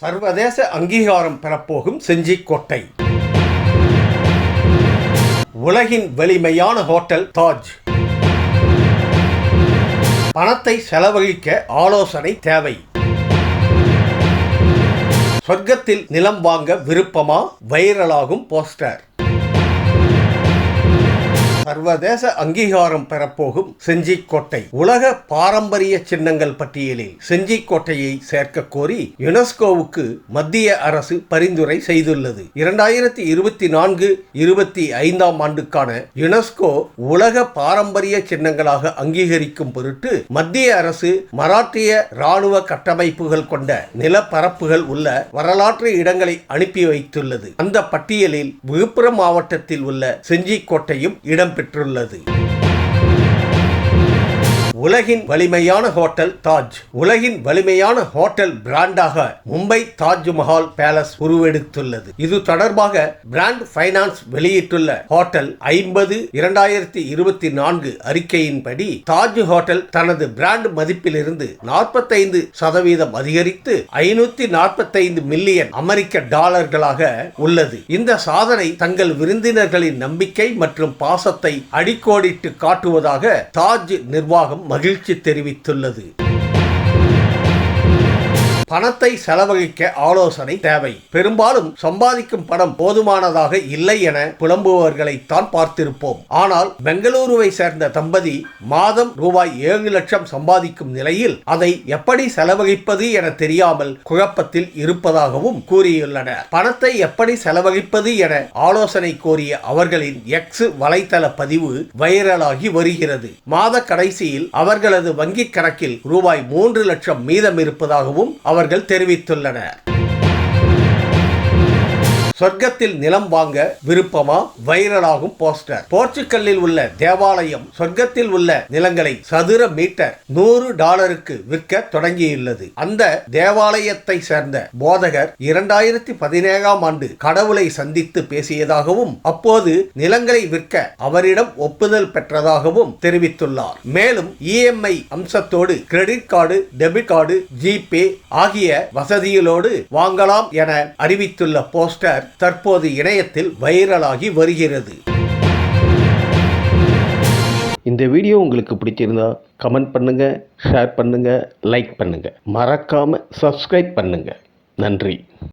சர்வதேச அங்கீகாரம் பெறப்போகும் செஞ்சிக்கோட்டை உலகின் வலிமையான ஹோட்டல் தாஜ். பணத்தை செலவழிக்க ஆலோசனை தேவை. சொர்க்கத்தில் நிலம் வாங்க விருப்பமா? வைரலாகும் போஸ்டர். சர்வதேச அங்கீகாரம் பெறப்போகும் செஞ்சிக்கோட்டை. உலக பாரம்பரிய சின்னங்கள் பட்டியலில் செஞ்சிக்கோட்டையை சேர்க்க கோரி யுனெஸ்கோவுக்கு மத்திய அரசு பரிந்துரை செய்துள்ளது. இரண்டாயிரத்தி இருபத்தி நான்கு இருபத்தி ஐந்தாம் ஆண்டுக்கான யுனெஸ்கோ உலக பாரம்பரிய சின்னங்களாக அங்கீகரிக்கும் பொருட்டு மத்திய அரசு மராட்டிய ராணுவ கட்டமைப்புகள் கொண்ட நிலப்பரப்புகள் உள்ள வரலாற்று இடங்களை அனுப்பி வைத்துள்ளது. அந்த பட்டியலில் விழுப்புரம் மாவட்டத்தில் உள்ள செஞ்சிக்கோட்டையும் பெற்றுள்ளது. உலகின் வலிமையான ஹோட்டல் தாஜ். உலகின் வலிமையான ஹோட்டல் பிராண்டாக மும்பை தாஜ்மஹால் பேலஸ் உருவெடுத்துள்ளது. இது தொடர்பாக பிராண்ட் ஃபைனான்ஸ் வெளியிட்டுள்ள ஹோட்டல் ஐம்பது இரண்டாயிரத்தி இருபத்தி நான்கு அறிக்கையின்படி தாஜ் ஹோட்டல் தனது பிராண்ட் மதிப்பிலிருந்து நாற்பத்தைந்து சதவீதம் அதிகரித்து ஐநூத்தி நாற்பத்தைந்து மில்லியன் அமெரிக்க டாலர்களாக உள்ளது. இந்த சாதனை தங்கள் விருந்தினர்களின் நம்பிக்கை மற்றும் பாசத்தை அடிக்கோடிட்டு காட்டுவதாக தாஜ் நிர்வாகம் மகிழ்ச்சி தெரிவித்துள்ளது. பணத்தை செலவழிக்க ஆலோசனை தேவை. பெரும்பாலும் சம்பாதிக்கும் பணம் போதுமானதாக இல்லை என புலம்புபவர்களை தான் பார்த்திருப்போம். ஆனால் பெங்களூருவை சேர்ந்த தம்பதி மாதம் ரூபாய் ஏழு லட்சம் சம்பாதிக்கும் நிலையில் அதை எப்படி செலவழிப்பது என தெரியாமல் குழப்பத்தில் இருப்பதாகவும் கூறியுள்ளனர். பணத்தை எப்படி செலவழிப்பது என ஆலோசனை கோரிய அவர்களின் எக்ஸ் வலைதள பதிவு வைரலாகி வருகிறது. மாத கடைசியில் அவர்களது வங்கிக் கணக்கில் ரூபாய் மூன்று லட்சம் மீதம் இருப்பதாகவும் அவர்கள் தெரிவித்துள்ளனர். சொர்க்கத்தில் நிலம் வாங்க விருப்பமா? வைரலாகும் போஸ்டர். போர்ச்சுக்கல்லில் உள்ள தேவாலயம் சொர்க்கத்தில் உள்ள நிலங்களை சதுர மீட்டர் நூறு டாலருக்கு விற்க தொடங்கியுள்ளது. அந்த தேவாலயத்தை சேர்ந்த போதகர் இரண்டாயிரத்தி பதினேழாம் ஆண்டு கடவுளை சந்தித்து பேசியதாகவும் அப்போது நிலங்களை விற்க அவரிடம் ஒப்புதல் பெற்றதாகவும் தெரிவித்துள்ளார். மேலும் EMI அம்சத்தோடு credit card debit card GPay ஆகிய வசதிகளோடு வாங்கலாம் என அறிவித்துள்ள போஸ்டர் தற்போது இணையத்தில் வைரலாகி வருகிறது. இந்த வீடியோ உங்களுக்கு பிடிச்சிருந்தா கமெண்ட் பண்ணுங்க ஷேர் பண்ணுங்க லைக் பண்ணுங்க. மறக்காம சப்ஸ்கிரைப் பண்ணுங்க. நன்றி.